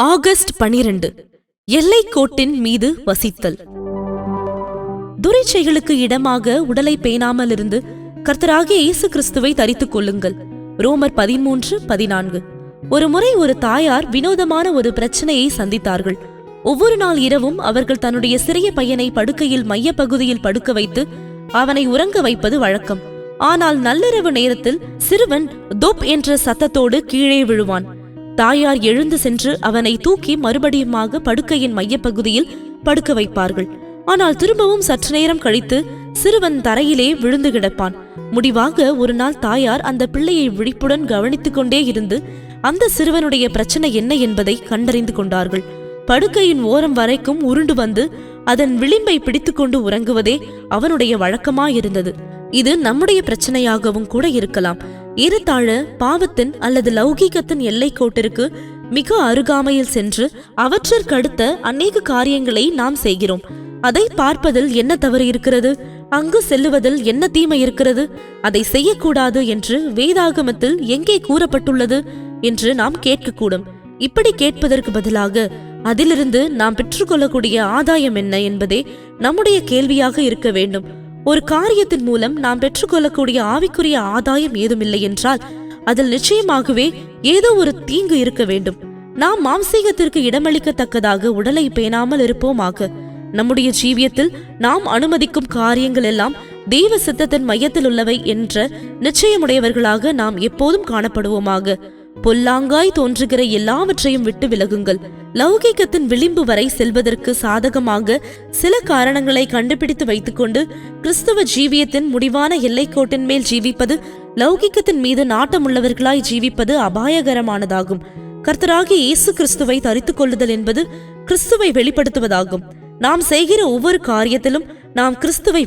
August பனிரெண்டு எல்லைக்கோட்டின் மீது வசித்தல். துரிச்சைகளுக்கு இடமாக உடலை பேணாமல் இருந்து கர்த்தராகிய இயேசு கிறிஸ்துவை தரித்துக் கொள்ளுங்கள். ரோமர் பதிமூன்று பதினான்கு. ஒரு முறை ஒரு தாயார் வினோதமான ஒரு பிரச்சனையை சந்தித்தார்கள். ஒவ்வொரு நாள் இரவும் அவர்கள் தன்னுடைய சிறிய பையனை படுக்கையில் மையப்பகுதியில் படுக்க வைத்து அவனை உறங்க வைப்பது வழக்கம். ஆனால் நள்ளிரவு நேரத்தில் சிறுவன் தொப் என்ற சத்தத்தோடு கீழே விழுவான். தாயார் எழுந்து சென்று அவனை தூக்கி மறுபடியுமாக படுக்கையின் மையப்பகுதியில் படுக்க வைப்பார்கள். ஆனால் திரும்பவும் சற்று நேரம் கழித்து சிறுவன் தரையிலே விழுந்து கிடப்பான். முடிவாக ஒரு நாள் தாயார் அந்த பிள்ளையை விழிப்புடன் கவனித்துக் கொண்டே இருந்து அந்த சிறுவனுடைய பிரச்சனை என்ன என்பதை கண்டறிந்து கொண்டார்கள். படுக்கையின் ஓரம் வரைக்கும் உருண்டு வந்து அதன் விளிம்பை பிடித்துக்கொண்டு உறங்குவதே அவனுடைய வழக்கமாயிருந்தது. இது நம்முடைய பிரச்சனையாகவும் கூட இருக்கலாம். இருத்தாழ பாவத்தின் அல்லது லௌகீகத்தின் எல்லை கோட்டிற்கு மிக அருகாமையில் சென்று அவற்றிற்கடுத்த அநேக காரியங்களை நாம் செய்கிறோம். அதை பார்ப்பதில் என்ன தவறு இருக்கிறது? அங்கு செல்லுவதில் என்ன தீமை இருக்கிறது? அதை செய்யக்கூடாது என்று வேதாகமத்தில் எங்கே கூறப்பட்டுள்ளது என்று நாம் கேட்கக்கூடும். இப்படி கேட்பதற்கு பதிலாக அதிலிருந்து நாம் பெற்றுக்கொள்ளக்கூடிய ஆதாயம் என்ன என்பதே நம்முடைய கேள்வியாக இருக்க வேண்டும். ஒரு காரியத்தின் மூலம் நாம் பெற்றுக்கொள்ளக்கூடிய ஆவிக்குரிய ஆதாயம் ஏதுமில்லை என்றால் அதில் நிச்சயமாகவே ஏதோ ஒரு தீங்கு இருக்க வேண்டும். நாம் மாம்சீகத்திற்கு இடமளிக்கத்தக்கதாக உடலை பேணாமல் இருப்போமாக. நம்முடைய ஜீவியத்தில் நாம் அனுமதிக்கும் காரியங்கள் எல்லாம் தெய்வ சித்தத்தின் மையத்தில் உள்ளவை என்ற நிச்சயமுடையவர்களாக நாம் எப்போதும் காணப்படுவோமாக. பொல்லாங்காய் தோன்றுகிற எல்லாவற்றையும் விட்டு விலகுங்கள். லௌகீகத்தின் விளிம்பு வரை செல்வதற்கு சாதகமாக சில காரணங்களை கண்டுபிடித்து வைத்துக்கொண்டு கிறிஸ்தவ ஜீவியத்தின் முடிவான எல்லைக்கோட்டின் மேல் ஜீவிப்பது லௌகிக்கத்தின் மீது நாட்டமுள்ளவர்களாய் ஜீவிப்பது அபாயகரமானதாகும். கர்த்தராகி இயேசு கிறிஸ்துவை தரித்துக் கொள்ளுதல் என்பது கிறிஸ்துவை வெளிப்படுத்துவதாகும். நாம் செய்கிற ஒவ்வொரு காரியத்திலும் நாம் கிறிஸ்துவை